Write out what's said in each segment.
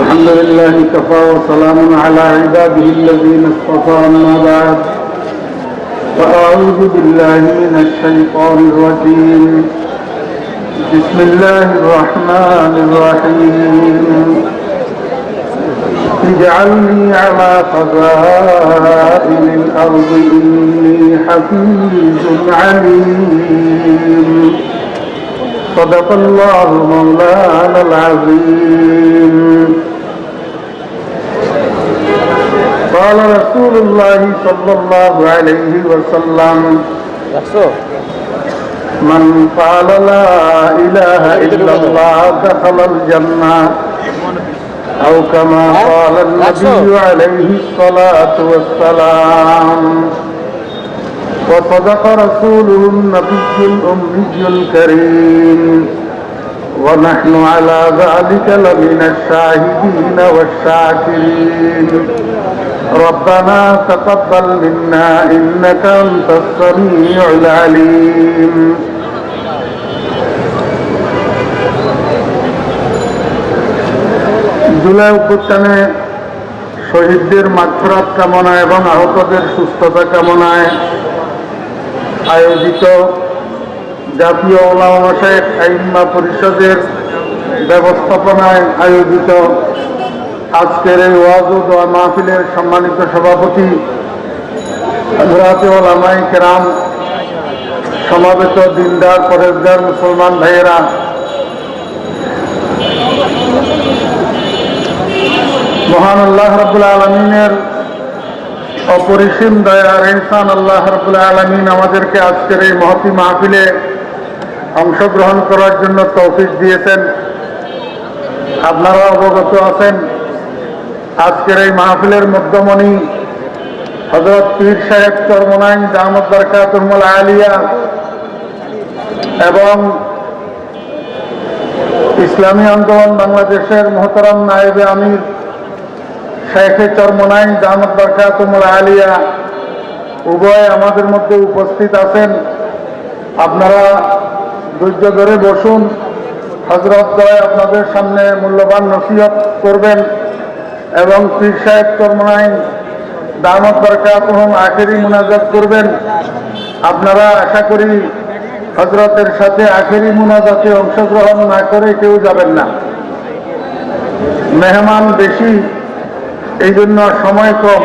الحمد لله كفى وسلام على عباده الذين اصطفى أما بعد. فأعوذ بالله من الشيطان الرجيم. بسم الله الرحمن الرحيم. اجعلني على خزائن الأرض إني حفيظ عليم. صدق الله مولانا العظيم. قال رسول الله صلى الله عليه وسلم من قال لا إله إلا الله دخل الجنة أو كما قال النبي عليه الصلاة والسلام. وصدق رسوله النبي الأمي الكريم ونحن على ذلك لمن الشاهدين والشاكرين ربنا تقبل منا إنك أنت السميع العليم জুলাই উপস্থানে শহীদদের মাগফরাত কামনা এবং আহতদের সুস্থতা কামনায় আয়োজিত জাতীয় ওলামা শেখ আইম্মা পরিষদের ব্যবস্থাপনায় আয়োজিত আজকের এই ওয়াজ ও মাহফিলের সম্মানিত সভাপতি ওলামাই কেরাম, সমাবেত দিনদার পরেজগার মুসলমান ভাইয়েরা। মহান আল্লাহ রবুল আলমিনের অপরিসীম দয়ার ইনসান আল্লাহ রবুল আলমিন আমাদেরকে আজকের এই মহতি মাহফিলে অংশগ্রহণ করার জন্য তৌফিক দিয়েছেন। আপনারা অবগত আছেন। আজকের এই মাহফিলের মধ্যমণি হজরত পীর সাহেব চরমনাইন দামদ বরকাতুল আলিয়া এবং ইসলামী আন্দোলন বাংলাদেশের মোহতারাম নায়েবে আমির শেখে চরমনাইন দামদ বরকাতুল আলিয়া। উভয় আমাদের মধ্যে উপস্থিত আছেন। আপনারা ধৈর্য ধরে বসুন। হজরত দয় আপনাদের সামনে মূল্যবান নসিহত করবেন এবং পীর সাহেব চরমনাইন দামদ বরকাতহম আখেরি মুনাজাত করবেন। আপনারা আশা করি হজরতের সাথে আখেরি মোনাজাতে অংশগ্রহণ না করে কেউ যাবেন না। মেহমান বেশি। এই জন্য সময় কম।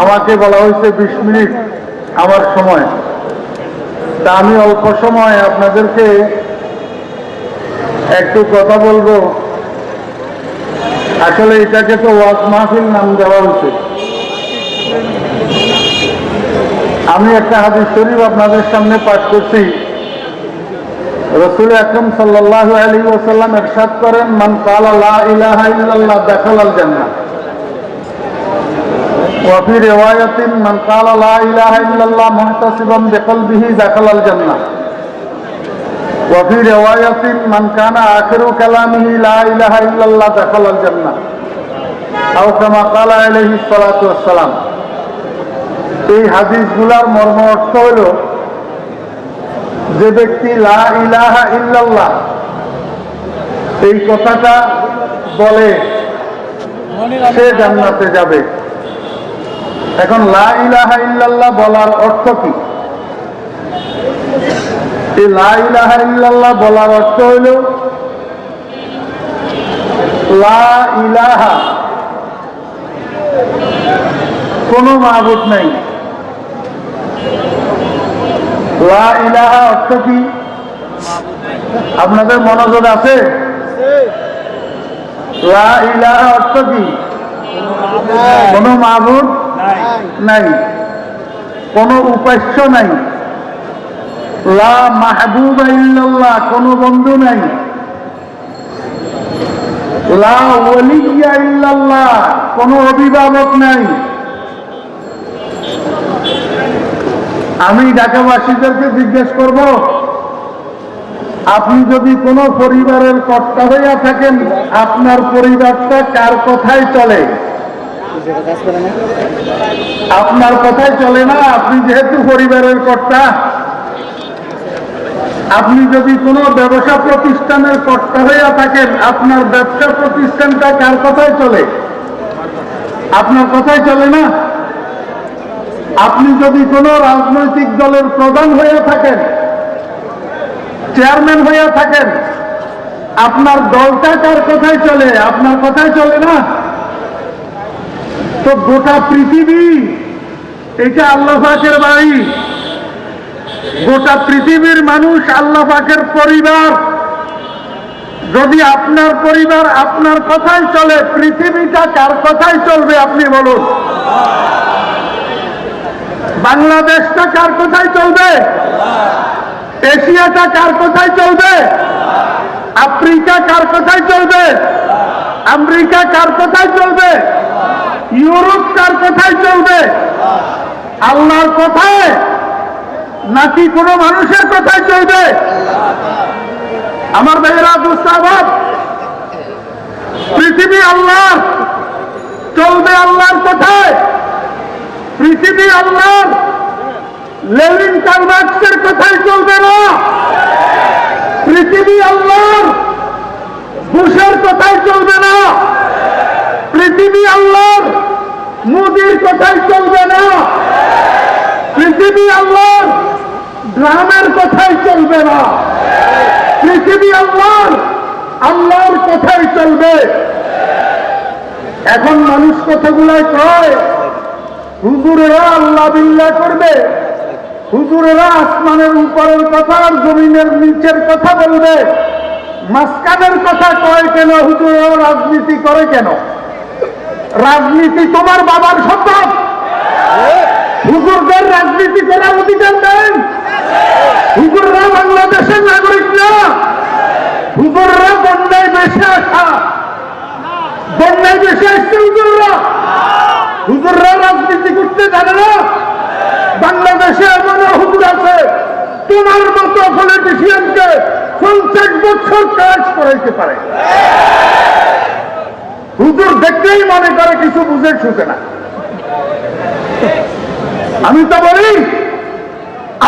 আমাকে বলা হয়েছে বিশ মিনিট আমার সময়। তা আমি অল্প সময় আপনাদেরকে একটু কথা বলব। আসলে এটাকে তো ওয়াজ মাহফিল নাম দেওয়া হয়েছে। আমি একটা হাদিস শরীফ আপনাদের সামনে পাঠ করছি। রসুল আকরম সাল্লাহ আলী ওসাল্লাম এরশাদ করেন মান কালা লা ইলাহা ইল্লাল্লাহ দেখাল আল জান্নাহ وفي رواية من قال لا إله إلا الله محتسبا بقلبه دخل الجنة وفي رواية من كان آخر كلامه لا إله إلا الله دخل الجنة أو كما قال عليه الصلاة والسلام এই হাদিসগুলার মর্ম অর্থ হল যে ব্যক্তি লা ইলাহা ইল্লাল্লাহ, এই কথাটা বলে সে জান্নাতে যাবে। এখন লা ইলাহা ইল্লাল্লাহ বলার অর্থ কি? এই লা ইলাহা ইল্লাল্লাহ বলার অর্থ হইল, লা ইলাহা কোন মাহবুদ নাই। লা ইলাহা অর্থ কি? আপনাদের মনোযোগ আছে? লা ইলাহা অর্থ কি? কোন মাহবুদ নাই। কোন উপাস্য নাই। লা মাহবুব ইল্লাল্লাহ, কোন বন্ধু নাই। লা ওয়ালিয়া ইল্লাল্লাহ, কোন অভিভাবক নাই। আমি ঢাকাবাসীদেরকে জিজ্ঞেস করব, আপনি যদি কোনো পরিবারের কর্তা হইয়া থাকেন, আপনার পরিবারটা কার কথাই চলে? আপনার কথাই চলে না, আপনি যেহেতু পরিবারের কর্তা। আপনি যদি কোনো ব্যবসা প্রতিষ্ঠানের কর্তা হইয়া থাকেন, আপনার ব্যবসা প্রতিষ্ঠানটা কার কথায় চলে? আপনার কথায় চলে না? আপনি যদি কোনো রাজনৈতিক দলের প্রধান হয়ে থাকেন, চেয়ারম্যান হয়ে থাকেন, আপনার দলটা কার কথায় চলে? আপনার কথায় চলে না? তো গোটা পৃথিবী, এটা আল্লাহ পাকের বাড়ি। গোটা পৃথিবীর মানুষ আল্লাহ পাকের পরিবার। যদি আপনার পরিবার আপনার কথাই চলে, পৃথিবীটা কার কথাই চলবে আপনি বলুন? বাংলাদেশটা কার কথাই চলবে? এশিয়াটা কার কথাই চলবে? আফ্রিকা কার কথাই চলবে? আমেরিকা কার কথাই চলবে? ইউরোপ কার কথাই চলবে? আল্লাহর কথায় নাকি কোনো মানুষের কথাই চলবে? আমার ভাইয়েরা দুস্তাবাদ পৃথিবী আল্লাহর, চলবে আল্লাহর কথায়। পৃথিবী আল্লাহর লেলিন কালবাক্সের কথাই চলবে না। পৃথিবী আল্লাহর বুশের কথাই চলবে না। পৃথিবী আল্লাহর মোদির কথাই চলবে না। পৃথিবী আল্লাহর ড্রামের কথাই চলবে না। পৃথিবী আল্লাহর আল্লাহর কথাই চলবে। এখন মানুষ কথাগুলাই কয়? হুজুরেরা আল্লাহ বিল্লাহ করবে। হুজুরেরা আসমানের উপরের কথা আর জমিনের নিচের কথা বলবে। মাঝখানের কথা কয় কেন? হুজুরেরা রাজনীতি করে কেন? রাজনীতি তোমার বাবার সম্ভব হুজুরদের রাজনীতি করার অধিকার নেই। হুজুররা বাংলাদেশের নাগরিক না। হুজুররা বন্যায় বেশি আসা। বন্যায় বেশি আসছে হুজুররা। হুজুররা রাজনীতি করতে জানে না। বাংলাদেশে এমন হুজুর আছে, তোমার মতো পলিটিশিয়ানকে পঞ্চাশ বছর কাজ করাইতে পারে। হুজুর দেখলেই মনে করে কিছু বুঝে শুকে না। আমি তো বলি,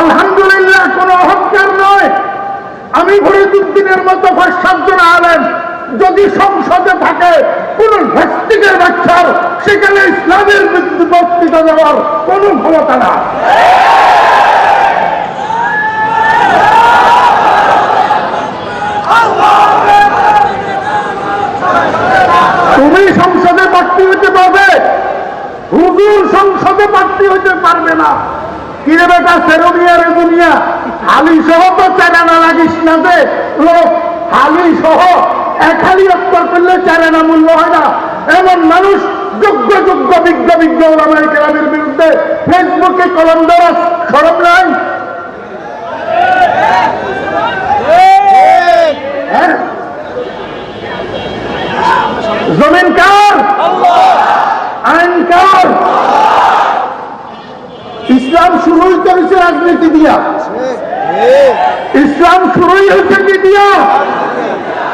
আলহামদুলিল্লাহ কোন অহংকার নয়। আমি ফরিদুদ্দিনের মতো সাতজন আলেন যদি সংসদে থাকে, কোন ভস্তিকের বাচ্চার, সেখানে ইসলামের বক্তৃতা দেওয়ার কোন ক্ষমতা না তুমি সংসদে প্রার্থী হতে পারবে, হুজুর সংসদে প্রার্থী হতে পারবে না। কিরে বেটা, সেরোনিয়া রে দুনিয়া? হালি সহ তো চারানা লাগিস না যে, লোক হালি সহ করলে চারানা মূল্য হয় না। এমন মানুষ যোগ্য যোগ্য বিজ্ঞ বিজ্ঞ ওলামাই কেরামের বিরুদ্ধে ফেসবুকে কলম দেওয়া সরব নাই। হ্যাঁ? জমিন কার? আইন কার? ইসলাম শুরুই করেছে রাজনীতি দিয়া। ইসলাম শুরুই হয়েছে কি দিয়া?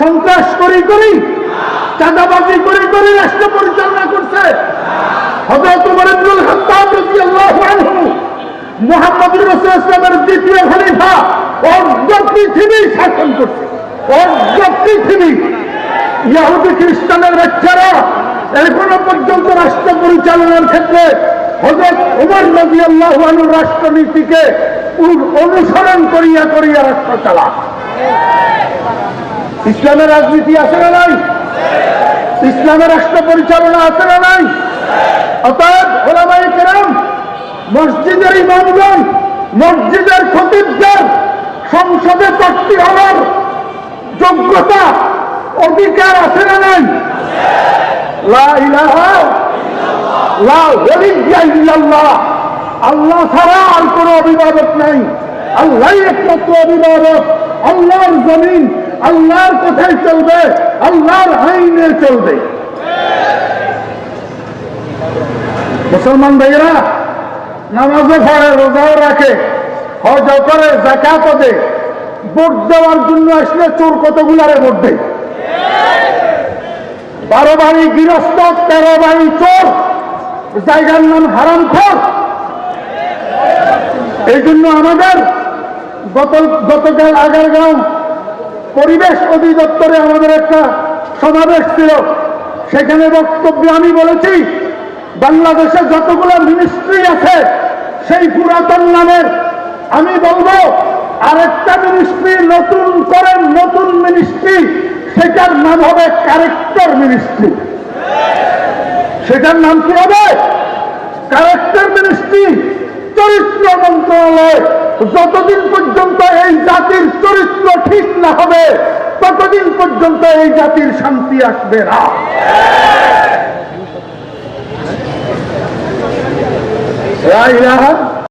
সন্ত্রাস করি করি, চাঁদাবাজি করি করি রাষ্ট্র পরিচালনা করছে। আনহু। এখনও পর্যন্ত রাষ্ট্র পরিচালনার ক্ষেত্রে হজরত উমর রাদিয়াল্লাহু আনহুর রাষ্ট্রনীতিকে অনুসরণ করিয়া করিয়া রাষ্ট্র চালা ইসলামের রাজনীতি আছে না নাই? ইসলামের রাষ্ট্র পরিচালনা আছে না নাই? অতএব ওলামাই কেরাম, মসজিদের ইমামগণ, মসজিদের খতিবদের সংসদে প্রার্থী হওয়ার যোগ্যতা, অধিকার আছে না নাই? আল্লাহ ছাড়া আর কোনো অভিভাবক নাই। আল্লাহ একমাত্র অভিভাবক। আল্লাহর জমিন আল্লাহর কোথায় চলবে, আল্লাহর আইনে চলবে। মুসলমান ভাইয়েরা নামাজও পড়ে, রোজাও রাখে হজও করে জাকাতও দে ভোট দেওয়ার জন্য আসলে চোর কতগুলারে ভোট দেয়? বারো বাড়ি গৃহস্থ, তেরো বাড়ি চোর, জায়গার নাম হারাম খোর এই জন্য আমাদের গত গতকাল আগারগাঁও পরিবেশ অধিদপ্তরে আমাদের একটা সমাবেশ ছিল। সেখানে বক্তব্যে আমি বলেছি, বাংলাদেশে যতগুলো মিনিস্ট্রি আছে, সেই পুরাতন নামের আমি বলব, আরেকটা মিনিস্ট্রি নতুন করেন নতুন মিনিস্ট্রি সেটার নাম হবে ক্যারেক্টার মিনিস্ট্রি সেটার নাম কি হবে? ক্যারেক্টার মিনিস্ট্রি চরিত্র মন্ত্রণালয়। যতদিন পর্যন্ত এই জাতির চরিত্র ঠিক না হবে, ততদিন পর্যন্ত এই জাতির শান্তি আসবে না। ইলাহা